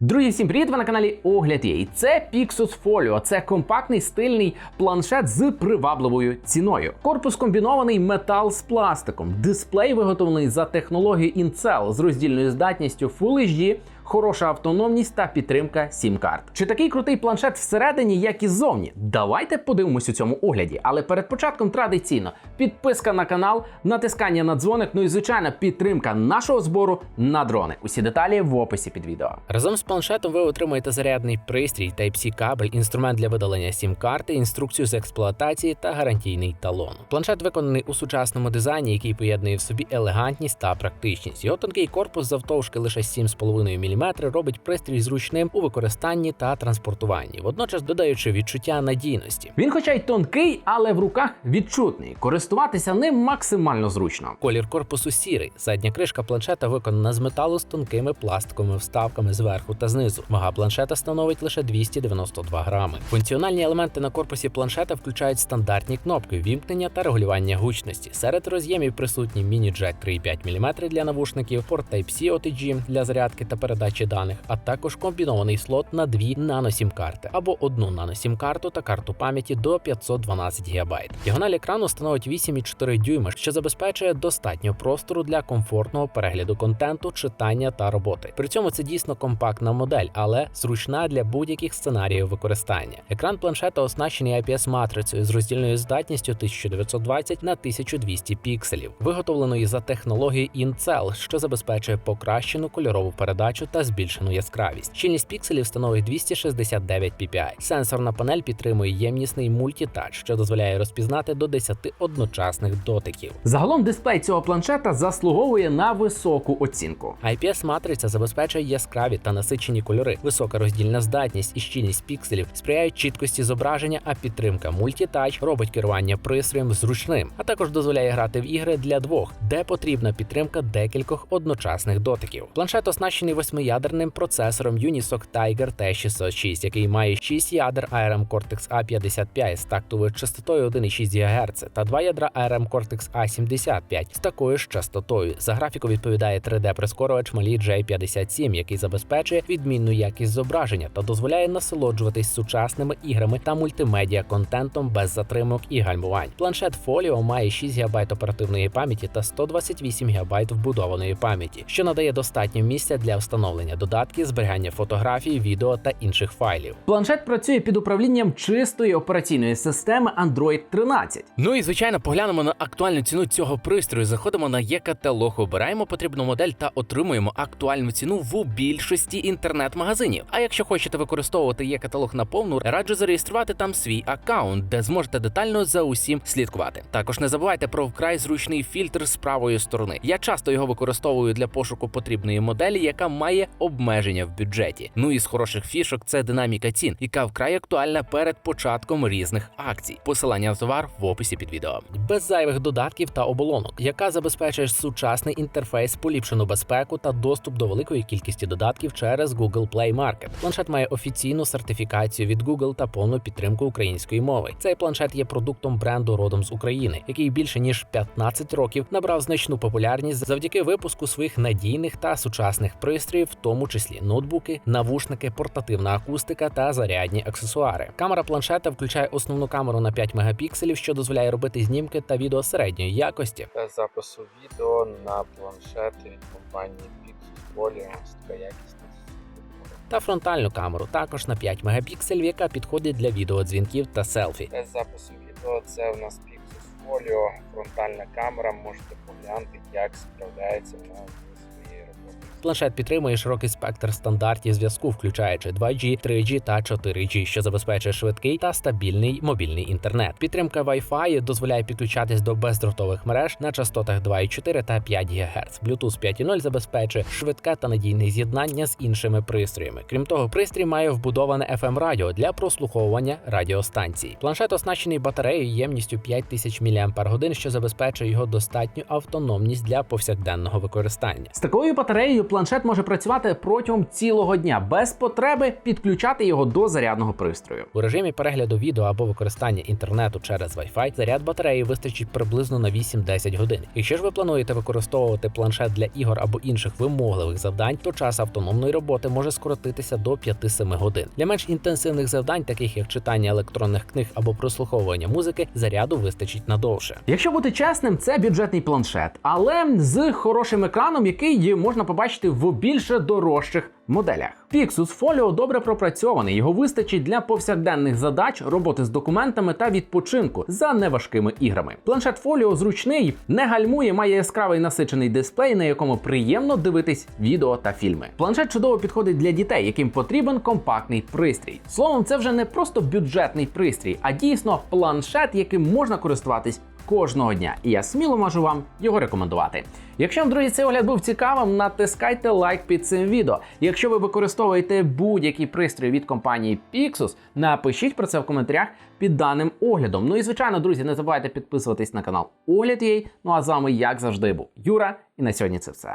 Друзі, всім привіт! Ви на каналі Огляд є. І це Pixus Folio. Це компактний стильний планшет з привабливою ціною. Корпус комбінований метал з пластиком. Дисплей виготовлений за технологією Incel з роздільною здатністю Full HD, хороша автономність та підтримка SIM карт. Чи такий крутий планшет всередині, як і ззовні? Давайте подивимось у цьому огляді. Але перед початком традиційно підписка на канал, натискання на дзвоник, ну і звичайно підтримка нашого збору на дрони. Усі деталі в описі під відео. Разом з планшетом ви отримаєте зарядний пристрій, Type-C кабель, інструмент для видалення SIM-карти, інструкцію з експлуатації та гарантійний талон. Планшет виконаний у сучасному дизайні, який поєднує в собі елегантність та практичність. Його тонкий корпус завтовшки лише 7,5 мм робить пристрій зручним у використанні та транспортуванні, водночас додаючи відчуття надійності. Він, хоча й тонкий, але в руках відчутний. Користуватися ним максимально зручно. Колір корпусу сірий. Задня кришка планшета виконана з металу з тонкими пластиковими вставками зверху та знизу. Вага планшета становить лише 292 грами. Функціональні елементи на корпусі планшета включають стандартні кнопки вімкнення та регулювання гучності. Серед роз'ємів присутні міні-джек 3,5 мм для навушників, порт Type-C OTG для зарядки та передачі даних, а також комбінований слот на дві нано-сім-карти або одну нано-сім-карту та карту пам'яті до 512 ГБ. Діагональ екрану становить 8,4 дюйма, що забезпечує достатньо простору для комфортного перегляду контенту, читання та роботи. При цьому це дійсно компактна модель, але зручна для будь-яких сценаріїв використання. Екран планшета оснащений IPS-матрицею з роздільною здатністю 1920 на 1200 пікселів, виготовленої за технологією Incel, що забезпечує покращену кольорову передачу та збільшену яскравість. Щільність пікселів становить 269 ppi. Сенсорна панель підтримує ємнісний мультітач, що дозволяє розпізнати до 10 одночасних дотиків. Загалом дисплей цього планшета заслуговує на високу оцінку. IPS-матриця забезпечує яскраві та насичені кольори, висока роздільна здатність і щільність пікселів сприяють чіткості зображення, а підтримка мультітач робить керування пристроєм зручним, а також дозволяє грати в ігри для двох, де потрібна підтримка декількох одночасних дотиків. Планшет оснащений восьмиядерним процесором Unisoc Tiger T606, який має 6 ядер ARM Cortex A55 з тактовою частотою 1,6 ГГц та 2 ядра ARM Cortex A75 з такою ж частотою. За графіку відповідає 3D-прискорювач Mali J57, який забезпечує відмінну якість зображення та дозволяє насолоджуватись сучасними іграми та мультимедіа контентом без затримок і гальмувань. Планшет Folio має 6 ГБ оперативної пам'яті та 128 ГБ вбудованої пам'яті, що надає достатньо місця для встановлення додатків, зберігання фотографій, відео та інших файлів. Планшет працює під управлінням чистої операційної системи Android 13. Ну і звичайно, поглянемо на актуальну ціну цього пристрою. Заходимо на є-каталог, обираємо потрібну модель та отримуємо актуальну ціну в більшості інтернет-магазинів. А якщо хочете використовувати є-каталог наповну, раджу зареєструвати там свій аккаунт, де зможете детально за усім слідкувати. Також не забувайте про вкрай зручний фільтр з правої сторони. Я часто його використовую для пошуку потрібної моделі, яка має обмеження в бюджеті. Ну і з хороших фішок це динаміка цін, яка вкрай актуальна перед початком різних акцій. Посилання на товар в описі під відео. Без зайвих додатків та оболонок, яка забезпечує сучасний інтерфейс, поліпшену безпеку та доступ до великої кількості додатків через Google Play Market. Планшет має офіційну сертифікацію від Google та повну підтримку української мови. Цей планшет є продуктом бренду родом з України, який більше ніж 15 років набрав значну популярність завдяки випуску своїх надійних та сучасних пристроїв, в тому числі ноутбуки, навушники, портативна акустика та зарядні аксесуари. Камера планшета включає основну камеру на 5 мегапікселів, що дозволяє робити знімки та відео середньої якості. Запису відео на планшети від компанії Folio ось така якісна. Та фронтальну камеру також на 5 мегапікселів, яка підходить для відеодзвінків та селфі. Запису відео це в нас Pixus Folio, фронтальна камера. Можете поглянути, як справляється вона. Планшет підтримує широкий спектр стандартів зв'язку, включаючи 2G, 3G та 4G, що забезпечує швидкий та стабільний мобільний інтернет. Підтримка Wi-Fi дозволяє підключатись до бездротових мереж на частотах 2,4 та 5 ГГц. Bluetooth 5.0 забезпечує швидке та надійне з'єднання з іншими пристроями. Крім того, пристрій має вбудоване FM радіо для прослуховування радіостанцій. Планшет оснащений батареєю ємністю 5000 мАч, що забезпечує його достатню автономність для повсякденного використання. З такою батареєю планшет може працювати протягом цілого дня без потреби підключати його до зарядного пристрою. У режимі перегляду відео або використання інтернету через Wi-Fi заряд батареї вистачить приблизно на 8-10 годин. Якщо ж ви плануєте використовувати планшет для ігор або інших вимогливих завдань, то час автономної роботи може скоротитися до 5-7 годин. Для менш інтенсивних завдань, таких як читання електронних книг або прослуховування музики, заряду вистачить надовше. Якщо бути чесним, це бюджетний планшет, але з хорошим екраном, який можна побачити в більше дорожчих моделях. Pixus Folio добре пропрацьований, його вистачить для повсякденних задач, роботи з документами та відпочинку за неважкими іграми. Планшет Folio зручний, не гальмує, має яскравий насичений дисплей, на якому приємно дивитись відео та фільми. Планшет чудово підходить для дітей, яким потрібен компактний пристрій. Словом, це вже не просто бюджетний пристрій, а дійсно планшет, яким можна користуватись кожного дня. І я сміло можу вам його рекомендувати. Якщо вам, друзі, цей огляд був цікавим, натискайте лайк під цим відео. Якщо ви використовуєте будь-який пристрій від компанії Pixus, напишіть про це в коментарях під даним оглядом. Ну і звичайно, друзі, не забувайте підписуватись на канал Огляд їй. Ну а з вами, як завжди, був Юра, і на сьогодні це все.